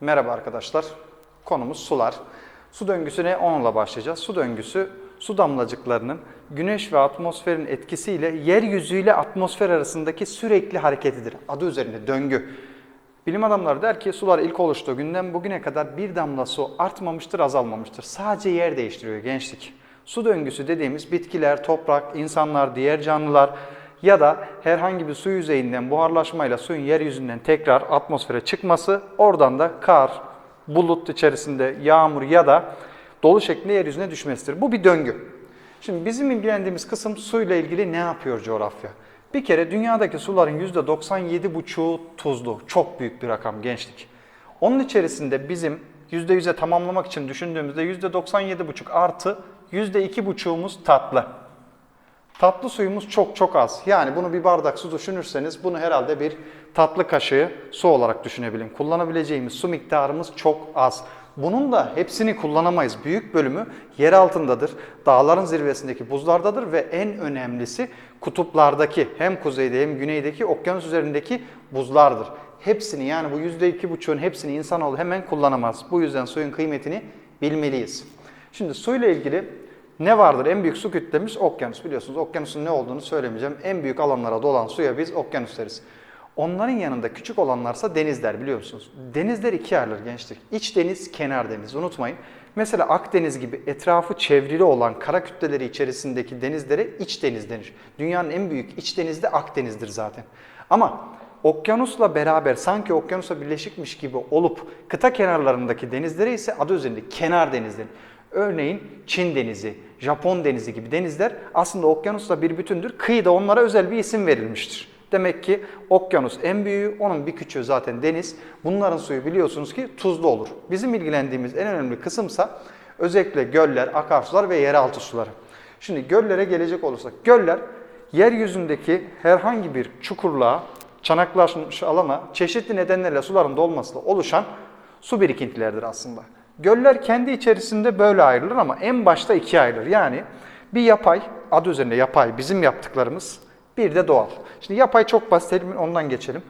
Merhaba arkadaşlar. Konumuz sular. Su döngüsüne 10 ile başlayacağız. Su döngüsü su damlacıklarının güneş ve atmosferin etkisiyle yeryüzüyle atmosfer arasındaki sürekli hareketidir. Adı üzerinde döngü. Bilim adamları der ki sular ilk oluştuğu günden bugüne kadar bir damla su artmamıştır, azalmamıştır. Sadece yer değiştiriyor gençlik. Su döngüsü dediğimiz bitkiler, toprak, insanlar, diğer canlılar ya da herhangi bir su yüzeyinden buharlaşmayla suyun yeryüzünden tekrar atmosfere çıkması, oradan da kar, bulut içerisinde yağmur ya da dolu şeklinde yeryüzüne düşmesidir. Bu bir döngü. Şimdi bizim ilgilendiğimiz kısım suyla ilgili ne yapıyor coğrafya? Bir kere dünyadaki suların %97,5'u tuzlu. Çok büyük bir rakam gençlik. Onun içerisinde bizim %100'e tamamlamak için düşündüğümüzde %97,5 artı %2,5'umuz tatlı. Tatlı suyumuz çok çok az. Yani bunu bir bardak su düşünürseniz bunu herhalde bir tatlı kaşığı su olarak düşünebilin. Kullanabileceğimiz su miktarımız çok az. Bunun da hepsini kullanamayız. Büyük bölümü yer altındadır. Dağların zirvesindeki buzlardadır ve en önemlisi kutuplardaki hem kuzeyde hem güneydeki okyanus üzerindeki buzlardır. Hepsini yani bu %2,5'un hepsini insanoğlu hemen kullanamaz. Bu yüzden suyun kıymetini bilmeliyiz. Şimdi suyla ilgili ne vardır? En büyük su kütlemiz okyanus. Biliyorsunuz okyanusun ne olduğunu söylemeyeceğim. En büyük alanlara dolan suya biz okyanus deriz. Onların yanında küçük olanlarsa denizler biliyor musunuz? Denizler ikiye ayrılır gençlik. İç deniz, kenar deniz. Unutmayın. Mesela Akdeniz gibi etrafı çevrili olan kara kütleleri içerisindeki denizlere iç deniz denir. Dünyanın en büyük iç denizi de Akdeniz'dir zaten. Ama okyanusla beraber sanki okyanusa birleşikmiş gibi olup kıta kenarlarındaki denizlere ise adı üzerinde kenar deniz. Örneğin Çin denizi, Japon denizi gibi denizler aslında okyanusla bir bütündür. Kıyıda onlara özel bir isim verilmiştir. Demek ki okyanus en büyüğü, onun bir küçüğü zaten deniz. Bunların suyu biliyorsunuz ki tuzlu olur. Bizim ilgilendiğimiz en önemli kısımsa özellikle göller, akarsular ve yeraltı suları. Şimdi göllere gelecek olursak, göller yeryüzündeki herhangi bir çukurluğa, çanaklaşmış alana çeşitli nedenlerle suların dolmasıyla oluşan su birikintileridir aslında. Göller kendi içerisinde böyle ayrılır ama en başta ikiye ayrılır. Yani bir yapay, adı üzerinde yapay bizim yaptıklarımız, bir de doğal. Şimdi yapay çok basit, ondan geçelim.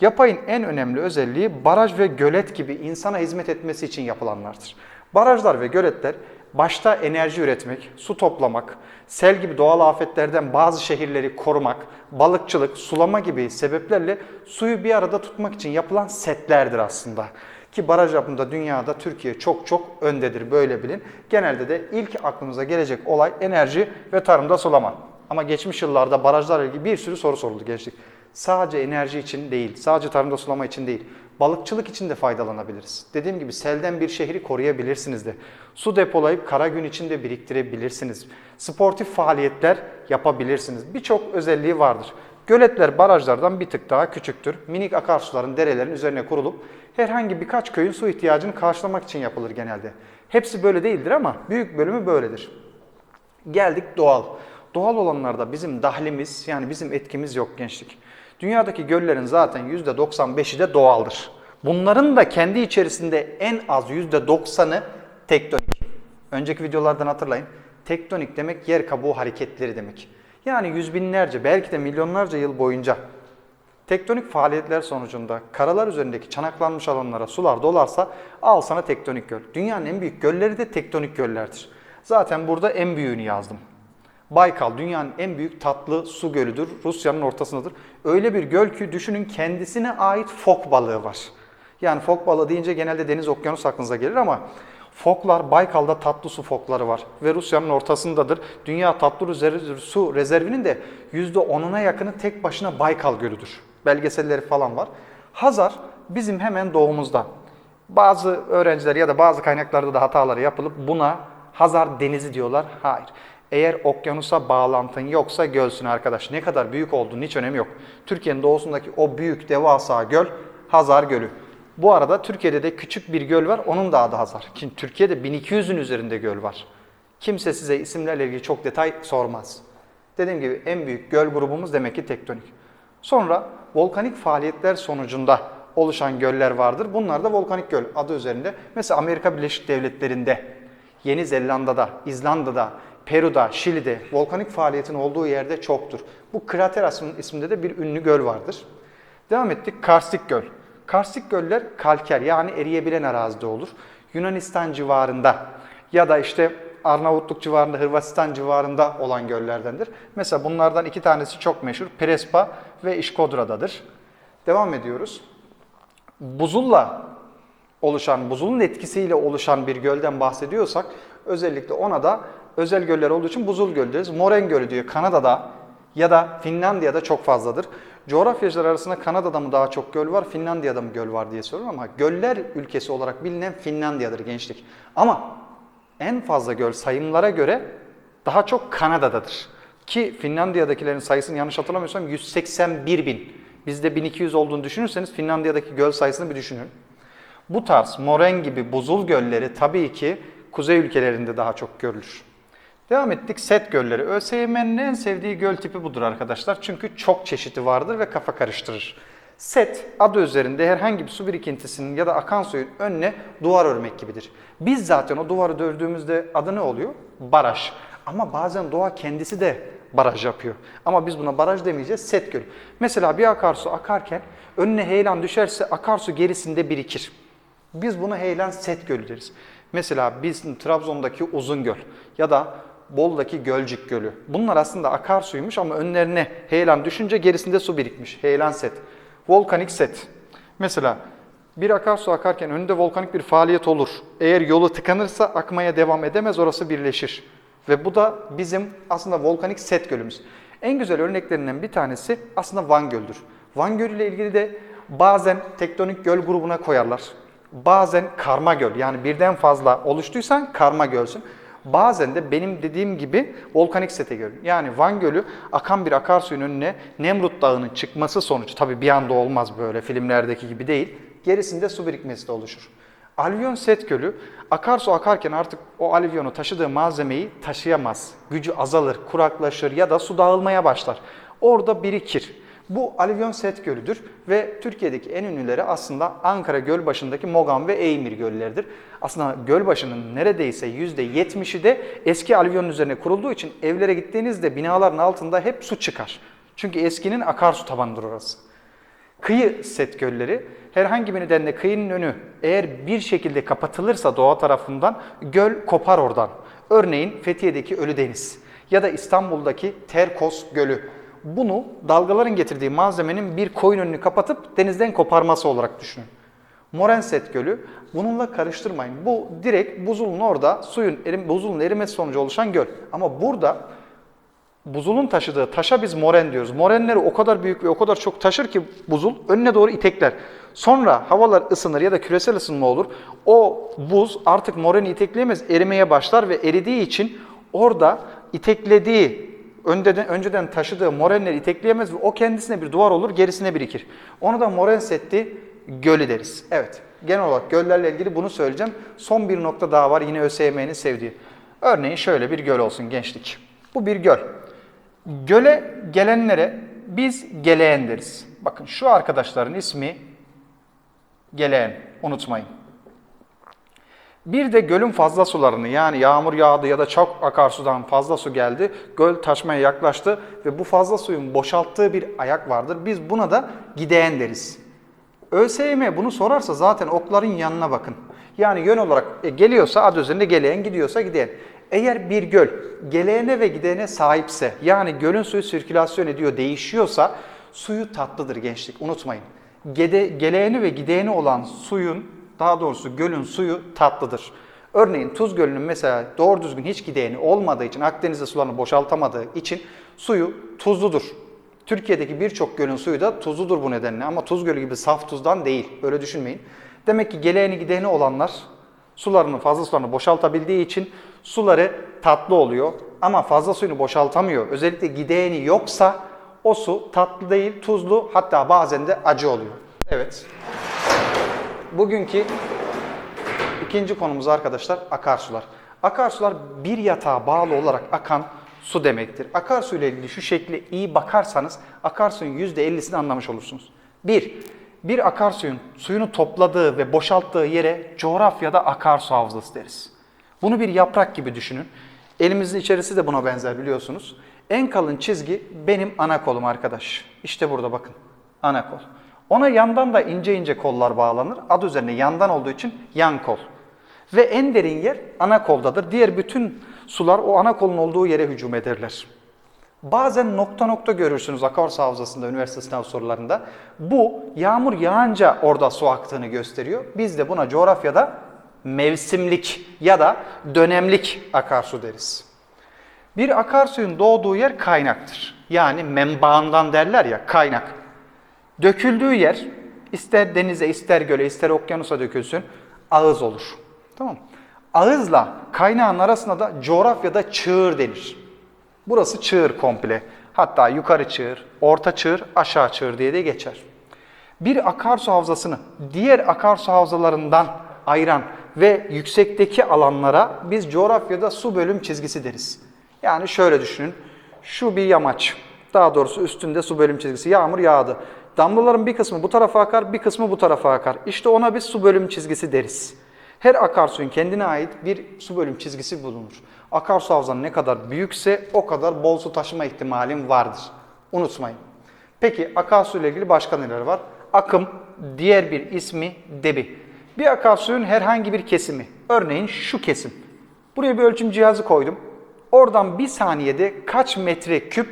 Yapayın en önemli özelliği baraj ve gölet gibi insana hizmet etmesi için yapılanlardır. Barajlar ve göletler başta enerji üretmek, su toplamak, sel gibi doğal afetlerden bazı şehirleri korumak, balıkçılık, sulama gibi sebeplerle suyu bir arada tutmak için yapılan setlerdir aslında. Ki baraj yapımında dünyada Türkiye çok çok öndedir böyle bilin. Genelde de ilk aklımıza gelecek olay enerji ve tarımda sulama. Ama geçmiş yıllarda barajlarla ilgili bir sürü soru soruldu gençlik. Sadece enerji için değil, sadece tarımda sulama için değil, balıkçılık için de faydalanabiliriz. Dediğim gibi selden bir şehri koruyabilirsiniz de. Su depolayıp kara gün içinde biriktirebilirsiniz. Sportif faaliyetler yapabilirsiniz. Birçok özelliği vardır. Göletler barajlardan bir tık daha küçüktür. Minik akarsuların, derelerin üzerine kurulup herhangi birkaç köyün su ihtiyacını karşılamak için yapılır genelde. Hepsi böyle değildir ama büyük bölümü böyledir. Geldik doğal. Doğal olanlarda bizim dahlimiz yani bizim etkimiz yok gençlik. Dünyadaki göllerin zaten %95'i de doğaldır. Bunların da kendi içerisinde en az %90'ı tektonik. Önceki videolardan hatırlayın. Tektonik demek yer kabuğu hareketleri demek. Yani yüz binlerce belki de milyonlarca yıl boyunca tektonik faaliyetler sonucunda karalar üzerindeki çanaklanmış alanlara sular dolarsa al sana tektonik göl. Dünyanın en büyük gölleri de tektonik göllerdir. Zaten burada en büyüğünü yazdım. Baykal dünyanın en büyük tatlı su gölüdür. Rusya'nın ortasındadır. Öyle bir göl ki düşünün kendisine ait fok balığı var. Yani fok balığı deyince genelde deniz okyanus aklınıza gelir ama foklar Baykal'da tatlı su fokları var ve Rusya'nın ortasındadır. Dünya tatlı su rezervinin de %10'una yakını tek başına Baykal Gölü'dür. Belgeselleri falan var. Hazar bizim hemen doğumuzda. Bazı öğrenciler ya da bazı kaynaklarda da hataları yapılıp buna Hazar Denizi diyorlar. Hayır. Eğer okyanusa bağlantın yoksa gölsün arkadaş. Ne kadar büyük olduğunun hiç önemi yok. Türkiye'nin doğusundaki o büyük devasa göl Hazar Gölü. Bu arada Türkiye'de de küçük bir göl var. Onun da adı Hazar. Şimdi Türkiye'de 1200'ün üzerinde göl var. Kimse size isimlerle ilgili çok detay sormaz. Dediğim gibi en büyük göl grubumuz demek ki tektonik. Sonra volkanik faaliyetler sonucunda oluşan göller vardır. Bunlar da volkanik göl adı üzerinde. Mesela Amerika Birleşik Devletleri'nde, Yeni Zelanda'da, İzlanda'da, Peru'da, Şili'de volkanik faaliyetin olduğu yerde çoktur. Bu krater isminde de bir ünlü göl vardır. Devam ettik. Karstik Göl. Karstik göller kalker yani eriyebilen arazide olur. Yunanistan civarında ya da işte Arnavutluk civarında, Hırvatistan civarında olan göllerdendir. Mesela bunlardan iki tanesi çok meşhur. Prespa ve İşkodra'dadır. Devam ediyoruz. Buzulla oluşan, buzulun etkisiyle oluşan bir gölden bahsediyorsak özellikle ona da özel göller olduğu için buzul göl deriz. Moren Gölü diyor Kanada'da ya da Finlandiya'da çok fazladır. Coğrafyacılar arasında Kanada'da mı daha çok göl var, Finlandiya'da mı göl var diye soruyorum ama göller ülkesi olarak bilinen Finlandiya'dır gençlik. Ama en fazla göl sayımlara göre daha çok Kanada'dadır. Ki Finlandiya'dakilerin sayısını yanlış hatırlamıyorsam 181 bin. Bizde 1200 olduğunu düşünürseniz Finlandiya'daki göl sayısını bir düşünün. Bu tarz moren gibi buzul gölleri tabii ki kuzey ülkelerinde daha çok görülür. Devam ettik set gölleri. ÖSYM'nin en sevdiği göl tipi budur arkadaşlar. Çünkü çok çeşidi vardır ve kafa karıştırır. Set adı üzerinde herhangi bir su birikintisinin ya da akan suyun önüne duvar örmek gibidir. Biz zaten o duvarı dövdüğümüzde adı ne oluyor? Baraj. Ama bazen doğa kendisi de baraj yapıyor. Ama biz buna baraj demeyeceğiz, set gölü. Mesela bir akarsu akarken önüne heyelan düşerse akarsu gerisinde birikir. Biz buna heyelan set gölü deriz. Mesela biz Trabzon'daki Uzungöl ya da Bol'daki Gölcük Gölü. Bunlar aslında akarsuymuş ama önlerine heyelan düşünce gerisinde su birikmiş. Heyelan set. Volkanik set. Mesela bir akarsu akarken önünde volkanik bir faaliyet olur. Eğer yolu tıkanırsa akmaya devam edemez, orası birleşir. Ve bu da bizim aslında volkanik set gölümüz. En güzel örneklerinden bir tanesi aslında Van Gölü'dür. Van Gölü ile ilgili de bazen tektonik göl grubuna koyarlar. Bazen karma göl yani birden fazla oluştuysan karma gölsün. Bazen de benim dediğim gibi volkanik sete göl. Yani Van Gölü akan bir akarsuyun önüne Nemrut Dağı'nın çıkması sonucu. Tabi bir anda olmaz böyle filmlerdeki gibi değil. Gerisinde su birikmesi de oluşur. Alüvyon set gölü akarsu akarken artık o alüvyonu taşıdığı malzemeyi taşıyamaz. Gücü azalır, kuraklaşır ya da su dağılmaya başlar. Orada birikir. Bu alüvyon set gölüdür ve Türkiye'deki en ünlüleri aslında Ankara Gölbaşı'ndaki Mogan ve Eymir gölleridir. Aslında Gölbaşı'nın neredeyse %70'i de eski alüvyonun üzerine kurulduğu için evlere gittiğinizde binaların altında hep su çıkar. Çünkü eskinin akarsu tabanıdır orası. Kıyı set gölleri herhangi bir nedenle kıyının önü eğer bir şekilde kapatılırsa doğa tarafından göl kopar oradan. Örneğin Fethiye'deki Ölüdeniz ya da İstanbul'daki Terkos Gölü. Bunu dalgaların getirdiği malzemenin bir koyun önünü kapatıp denizden koparması olarak düşünün. Morenset Gölü bununla karıştırmayın. Bu direkt buzulun orada suyun erim, buzulun erimesi sonucu oluşan göl. Ama burada buzulun taşıdığı taşa biz moren diyoruz. Morenleri o kadar büyük ve o kadar çok taşır ki buzul önüne doğru itekler. Sonra havalar ısınır ya da küresel ısınma olur. O buz artık moreni itekleyemez, erimeye başlar ve eridiği için orada iteklediği, önceden, önceden taşıdığı morenleri itekleyemez ve o kendisine bir duvar olur, gerisine birikir. Onu da moren setti gölü deriz. Evet, genel olarak göllerle ilgili bunu söyleyeceğim. Son bir nokta daha var yine ÖSYM'nin sevdiği. Örneğin şöyle bir göl olsun gençlik. Bu bir göl. Göle gelenlere biz geleğen deriz. Bakın şu arkadaşların ismi geleğen. Unutmayın. Bir de gölün fazla sularını yani yağmur yağdı ya da çok akarsudan fazla su geldi. Göl taşmaya yaklaştı ve bu fazla suyun boşalttığı bir ayak vardır. Biz buna da gideğen deriz. ÖSYM bunu sorarsa zaten okların yanına bakın. Yani yön olarak e, geliyorsa adı üzerinde geleğen gidiyorsa gideğen. Eğer bir göl geleğene ve gideğene sahipse yani gölün suyu sirkülasyon ediyor değişiyorsa suyu tatlıdır gençlik unutmayın. Gede, geleğeni ve gideğeni olan suyun daha doğrusu gölün suyu tatlıdır. Örneğin Tuz Gölü'nün mesela doğru düzgün hiç gideğeni olmadığı için Akdeniz'de sularını boşaltamadığı için suyu tuzludur. Türkiye'deki birçok gölün suyu da tuzludur bu nedenle ama Tuz Gölü gibi saf tuzdan değil. Öyle düşünmeyin. Demek ki geleğeni gideğeni olanlar sularını fazla sularını boşaltabildiği için suları tatlı oluyor ama fazla suyunu boşaltamıyor. Özellikle gideğeni yoksa o su tatlı değil, tuzlu hatta bazen de acı oluyor. Evet. Bugünkü ikinci konumuz arkadaşlar akarsular. Akarsular bir yatağa bağlı olarak akan su demektir. Akarsu ile ilgili şu şekle iyi bakarsanız akarsuyun %50'sini anlamış olursunuz. Bir, bir akarsuyun suyunu topladığı ve boşalttığı yere coğrafyada akarsu havzası deriz. Bunu bir yaprak gibi düşünün. Elimizin içerisi de buna benzer biliyorsunuz. En kalın çizgi benim ana kolum arkadaş. İşte burada bakın. Ana kol. Ona yandan da ince ince kollar bağlanır. Adı üzerine yandan olduğu için yan kol. Ve en derin yer ana koldadır. Diğer bütün sular o ana kolun olduğu yere hücum ederler. Bazen nokta nokta görürsünüz akarsu havzasında, üniversite sınav sorularında. Bu yağmur yağınca orada su aktığını gösteriyor. Biz de buna coğrafyada mevsimlik ya da dönemlik akarsu deriz. Bir akarsuyun doğduğu yer kaynaktır. Yani menbaından derler ya kaynak. Döküldüğü yer ister denize, ister göle, ister okyanusa dökülsün ağız olur. Tamam? Ağızla kaynağın arasına da coğrafyada çığır denir. Burası çığır komple. Hatta yukarı çığır, orta çığır, aşağı çığır diye de geçer. Bir akarsu havzasını diğer akarsu havzalarından ayıran ve yüksekteki alanlara biz coğrafyada su bölüm çizgisi deriz. Yani şöyle düşünün. Şu bir yamaç. Daha doğrusu üstünde su bölüm çizgisi. Yağmur yağdı. Damlaların bir kısmı bu tarafa akar, bir kısmı bu tarafa akar. İşte ona biz su bölüm çizgisi deriz. Her akarsuyun kendine ait bir su bölüm çizgisi bulunur. Akarsu havzanın ne kadar büyükse o kadar bol su taşıma ihtimalin vardır. Unutmayın. Peki akarsu ile ilgili başka neler var? Akım, diğer bir ismi debi. Bir akarsuyun herhangi bir kesimi, örneğin şu kesim. Buraya bir ölçüm cihazı koydum. Oradan bir saniyede kaç metre küp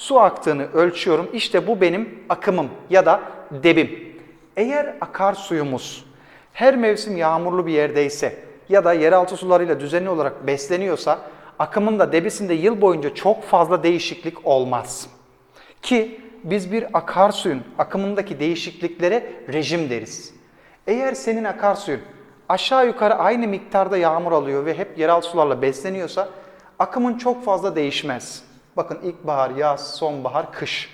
su aktığını ölçüyorum. İşte bu benim akımım ya da debim. Eğer akarsuyumuz her mevsim yağmurlu bir yerdeyse ya da yeraltı sularıyla düzenli olarak besleniyorsa akımında debisinde yıl boyunca çok fazla değişiklik olmaz. Ki biz bir akarsuyun akımındaki değişikliklere rejim deriz. Eğer senin akarsuyun aşağı yukarı aynı miktarda yağmur alıyor ve hep yeraltı sularla besleniyorsa akımın çok fazla değişmez. Bakın ilkbahar, yaz, sonbahar, kış.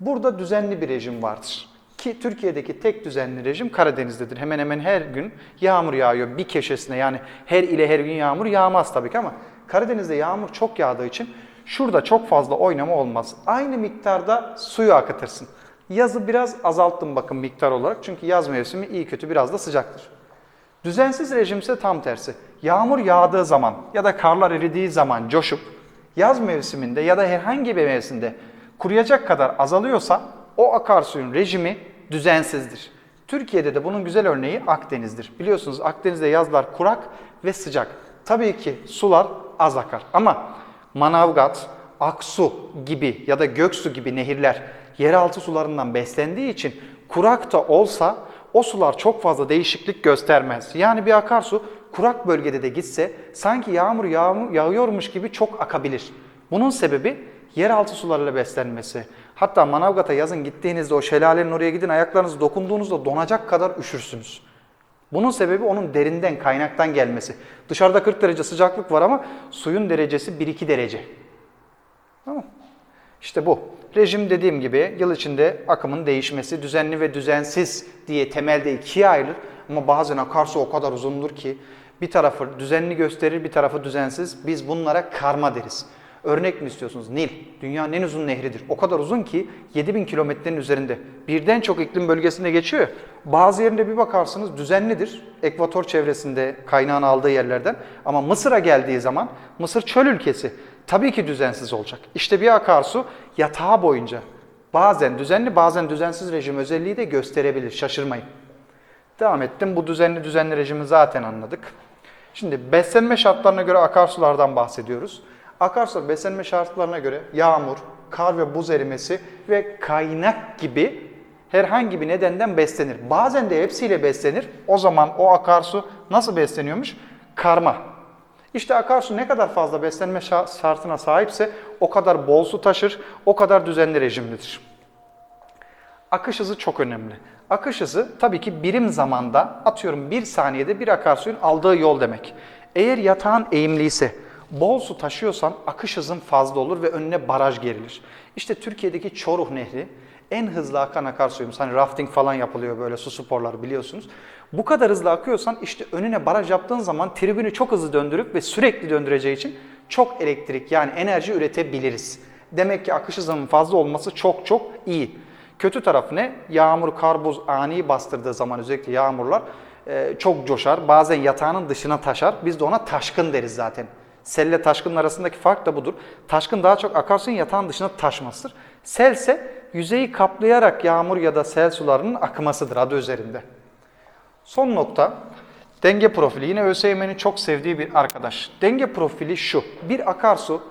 Burada düzenli bir rejim vardır. Ki Türkiye'deki tek düzenli rejim Karadeniz'dedir. Hemen hemen her gün yağmur yağıyor bir köşesine. Yani her ile her gün yağmur yağmaz tabii ki ama Karadeniz'de yağmur çok yağdığı için şurada çok fazla oynama olmaz. Aynı miktarda suyu akıtırsın. Yazı biraz azalttım bakın miktar olarak. Çünkü yaz mevsimi iyi kötü biraz da sıcaktır. Düzensiz rejim tam tersi. Yağmur yağdığı zaman ya da karlar eridiği zaman coşup yaz mevsiminde ya da herhangi bir mevsimde kuruyacak kadar azalıyorsa o akarsuyun rejimi düzensizdir. Türkiye'de de bunun güzel örneği Akdeniz'dir. Biliyorsunuz Akdeniz'de yazlar kurak ve sıcak. Tabii ki sular az akar ama Manavgat, Aksu gibi ya da Göksu gibi nehirler yeraltı sularından beslendiği için kurak da olsa o sular çok fazla değişiklik göstermez. Yani bir akarsu kurak bölgede de gitse sanki yağmur yağmur yağıyormuş gibi çok akabilir. Bunun sebebi yeraltı sularıyla beslenmesi. Hatta Manavgat'a yazın gittiğinizde o şelalenin oraya gidin ayaklarınızı dokunduğunuzda donacak kadar üşürsünüz. Bunun sebebi onun derinden, kaynaktan gelmesi. Dışarıda 40 derece sıcaklık var ama suyun derecesi 1-2 derece. Tamam İşte bu. Rejim dediğim gibi yıl içinde akımın değişmesi, düzenli ve düzensiz diye temelde ikiye ayrılır. Ama bazen akarsu o kadar uzundur ki bir tarafı düzenli gösterir, bir tarafı düzensiz. Biz bunlara karma deriz. Örnek mi istiyorsunuz? Nil. Dünyanın en uzun nehridir. O kadar uzun ki 7000 kilometrenin üzerinde. Birden çok iklim bölgesinde geçiyor. Bazı yerinde bir bakarsınız düzenlidir. Ekvator çevresinde kaynağını aldığı yerlerden. Ama Mısır'a geldiği zaman Mısır çöl ülkesi. Tabii ki düzensiz olacak. İşte bir akarsu yatağı boyunca bazen düzenli bazen düzensiz rejim özelliği de gösterebilir. Şaşırmayın. Devam ettim. Bu düzenli düzenli rejimi zaten anladık. Şimdi beslenme şartlarına göre akarsulardan bahsediyoruz. Akarsular beslenme şartlarına göre yağmur, kar ve buz erimesi ve kaynak gibi herhangi bir nedenden beslenir. Bazen de hepsiyle beslenir. O zaman o akarsu nasıl besleniyormuş? Karma. İşte akarsu ne kadar fazla beslenme şartına sahipse o kadar bol su taşır, o kadar düzenli rejimlidir. Akış hızı çok önemli. Akış hızı tabii ki birim zamanda atıyorum bir saniyede bir akarsuyun aldığı yol demek. Eğer yatağın eğimliyse, bol su taşıyorsan akış hızın fazla olur ve önüne baraj gerilir. İşte Türkiye'deki Çoruh Nehri en hızlı akan akarsuyumuz. Hani rafting falan yapılıyor böyle su sporları biliyorsunuz. Bu kadar hızlı akıyorsan işte önüne baraj yaptığın zaman tribünü çok hızlı döndürüp ve sürekli döndüreceği için çok elektrik yani enerji üretebiliriz. Demek ki akış hızının fazla olması çok çok iyi. Kötü tarafı ne? Yağmur, kar, buz ani bastırdığı zaman özellikle yağmurlar e, çok coşar. Bazen yatağının dışına taşar. Biz de ona taşkın deriz zaten. Selle taşkının arasındaki fark da budur. Taşkın daha çok akarsuyun yatağın dışına taşmasıdır. Selse yüzeyi kaplayarak yağmur ya da sel sularının akmasıdır adı üzerinde. Son nokta denge profili. Yine ÖSYM'nin çok sevdiği bir arkadaş. Denge profili şu. Bir akarsu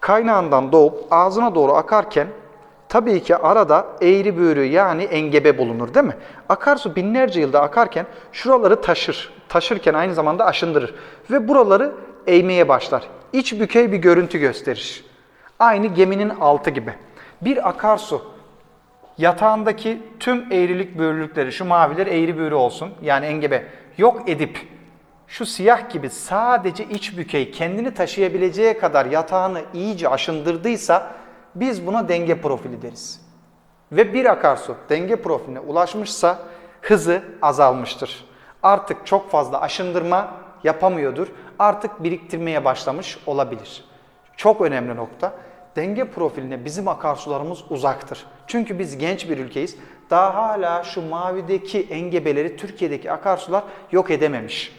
kaynağından doğup ağzına doğru akarken tabii ki arada eğri büğrü yani engebe bulunur değil mi? Akarsu binlerce yılda akarken şuraları taşır. Taşırken aynı zamanda aşındırır. Ve buraları eğmeye başlar. İç bükey bir görüntü gösterir. Aynı geminin altı gibi. Bir akarsu yatağındaki tüm eğrilik büğrülükleri, şu maviler eğri büğrü olsun yani engebe yok edip şu siyah gibi sadece iç bükey kendini taşıyabileceği kadar yatağını iyice aşındırdıysa biz buna denge profili deriz. Ve bir akarsu denge profiline ulaşmışsa hızı azalmıştır. Artık çok fazla aşındırma yapamıyordur. Artık biriktirmeye başlamış olabilir. Çok önemli nokta. Denge profiline bizim akarsularımız uzaktır. Çünkü biz genç bir ülkeyiz. Daha hala şu mavideki engebeleri Türkiye'deki akarsular yok edememiş.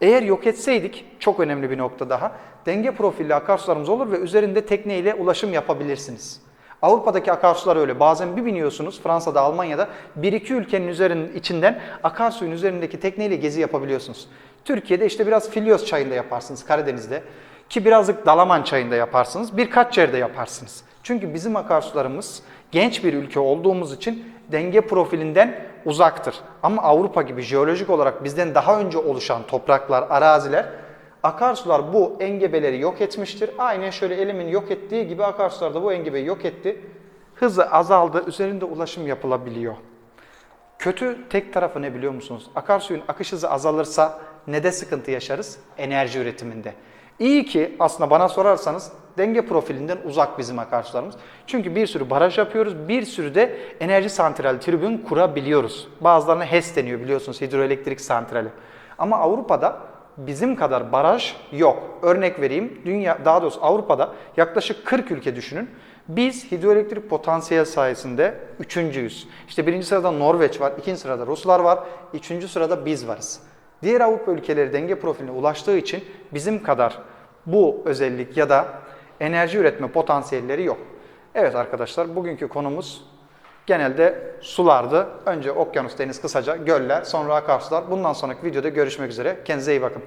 Eğer yok etseydik çok önemli bir nokta daha. Denge profilli akarsularımız olur ve üzerinde tekneyle ulaşım yapabilirsiniz. Avrupa'daki akarsular öyle. Bazen bir biniyorsunuz Fransa'da, Almanya'da bir iki ülkenin üzerinin içinden akarsuyun üzerindeki tekneyle gezi yapabiliyorsunuz. Türkiye'de işte biraz Filyos çayında yaparsınız Karadeniz'de ki birazcık Dalaman çayında yaparsınız. Birkaç yerde yaparsınız. Çünkü bizim akarsularımız genç bir ülke olduğumuz için denge profilinden uzaktır. Ama Avrupa gibi jeolojik olarak bizden daha önce oluşan topraklar, araziler Akarsular bu engebeleri yok etmiştir. Aynen şöyle elimin yok ettiği gibi akarsular da bu engebeyi yok etti. Hızı azaldı, üzerinde ulaşım yapılabiliyor. Kötü tek tarafı ne biliyor musunuz? Akarsuyun akış hızı azalırsa ne de sıkıntı yaşarız? Enerji üretiminde. İyi ki aslında bana sorarsanız denge profilinden uzak bizim akarsularımız. Çünkü bir sürü baraj yapıyoruz, bir sürü de enerji santrali, tribün kurabiliyoruz. Bazılarına HES deniyor biliyorsunuz hidroelektrik santrali. Ama Avrupa'da bizim kadar baraj yok. Örnek vereyim. Dünya daha doğrusu Avrupa'da yaklaşık 40 ülke düşünün. Biz hidroelektrik potansiyel sayesinde üçüncüyüz. İşte birinci sırada Norveç var, ikinci sırada Ruslar var, üçüncü sırada biz varız. Diğer Avrupa ülkeleri denge profiline ulaştığı için bizim kadar bu özellik ya da enerji üretme potansiyelleri yok. Evet arkadaşlar bugünkü konumuz genelde sulardı. Önce okyanus, deniz kısaca, göller, sonra akarsular. Bundan sonraki videoda görüşmek üzere. Kendinize iyi bakın.